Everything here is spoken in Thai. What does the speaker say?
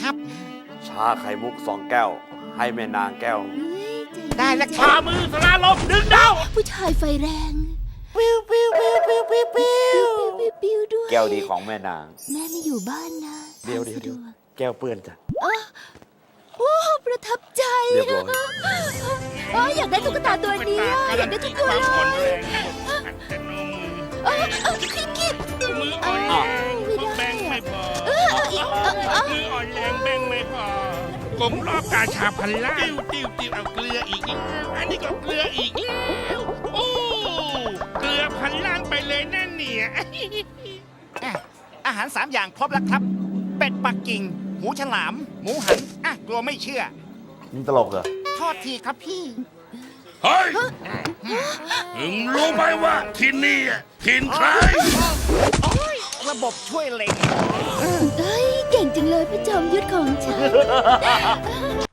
ครับ ชาไข่มุกสองแก้ว ให้แม่นางแก้วเฮ้ยใจได้แล้วคฝ่ารับมือสลาลมดึงดาว ผู้ชายไฟแรงปิ้วปิ้วปิ้วปิ้วปิ้วปิ้ปิ้ววปิ้วปิ้วด้วยแก้วดีของแม่นาง แม่ไม่อยู่บ้านนะเดี๋ยวเดี๋ยวเดี๋ยว ทางสะแก้วเปื้อนจ้ะ โอ้ประทับใจเรียบร้อยโอ้อยากได้ตุ๊กตาตัวเนี้ยอยากได้ทุกตัวความเลอ่อนยแรงหัดจะนมเออเออคิดคิดมืออ่อ กลมรอบกาชาพันล่าติ้วติ้วติ้วเอาเกลืออีกแล้วอันนี้ก็เกลืออีกแล้วโอ้เกลือพันล่างไปเลยนั่นเนี่ยอะอาหารสามอย่างครบแล้วครับ เป็ดปักกิ่งหูฉลาม หมูหันอะกลัวไม่เชื่อนี่ตลกเหรอ โทษทีครับพี่ เฮ้ยมึงรู้ไหมว่าที่นี่อะถิ่นใคร ระบบช่วยเล็ง เอ้ย เก่งจังเลยพระจอมยุทธของฉัน